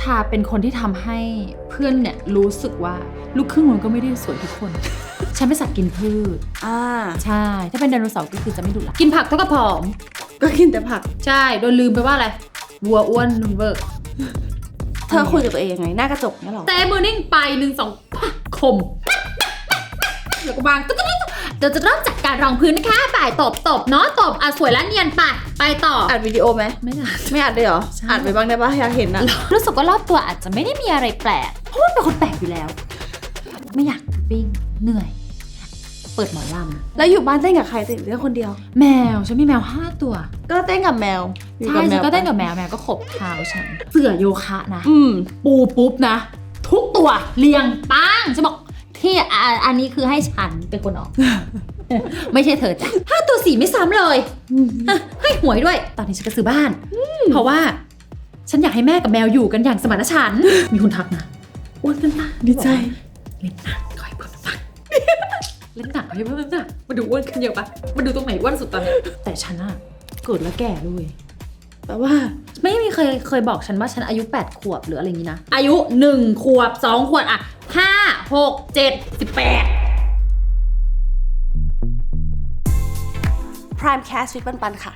ชาเป็นคนที่ทำให้เพื่อนเนี่ยรู้สึกว่าลูกครึ่งมันก็ไม่ได้สวยทุกคน ฉันเป็นสัตว์กินพืชอ่าใช่ ถ้าเป็นไดโนเสาร์ก็คือจะไม่ดุละกินผักเท่ากับผอม ก็กินแต่ผัก ใช่ โดยลืมไปว่าอะไร วัวอ้วนนุนเบิร์กเธอคุยกับตัวเองยังไง หน้ากระจกเนี่ยหรอแต่มือนิ่งไปหนึ่งสองปะคมแล้วก็วางตุ๊กตุ๊กตุ๊ก เดี๋ยวจะเริ่มจากการรองพื้นนะคะป่ายตบตบเนาะตบอะสวยแล้วเนียนไปไปต่อ อัดวิดีโอไหมไม่ได้ไม่อัดเลยเหรอใช่ อัดไปบ้างได้ปะอยากเห็นอะรู้สึกว่ารอบตัวอาจจะไม่ได้มีอะไรแปลก เพราะว่าเป็นคนแปลกอยู่แล้ว ไม่อยากปิ้งเหนื่อย เปิดหมอลแล้วอยู่บ้านเต้นกับใครเต้นเต้นคนเดียวำแมว ฉันมีแมวห้าตัวก็เต้นกับแมวอยู่ใช่บแมฉันวก็เต้นกับแมวแมวก็ขบเท้าฉัน เสือโยคะนะ อืมปูปุ๊บนะ ทุกตัวเรียงปังฉันบอก ที่อะอันนี้คือให้ฉันเป็นคนออก ไม่ใช่เธอจ้ะห้าตัวสีไม่ซ้ำเลยอะให้หวยด้วย ตอนนี้ฉันก็ซื้อบ้าน เพราะว่า ฉันอยากให้แม่กับแมวอยู่กันอย่างสมานฉันท์มีคนทักนะอ้วนขึ้นปะดีใจ เล่นหนังคอยเพิ่มน้ำหนักเล่นหนังคอยเพิ่มน้ำหนักมาดูอ้วนขึ้นเยอะปะมาดูตรงไหนอ้วนสุดตอนนี้แต่ฉันอะเกิดแล้วแก่ด้วยแปลว่า ไม่มีเคยเคยบอกฉันว่าฉันอายุ 8 ขวบหรืออะไรอย่างนี้นะ อายุ 1 ขวบ 2 ขวบอะ 5 6 7 18 Prime Cast ฟิตปันปันค่ะ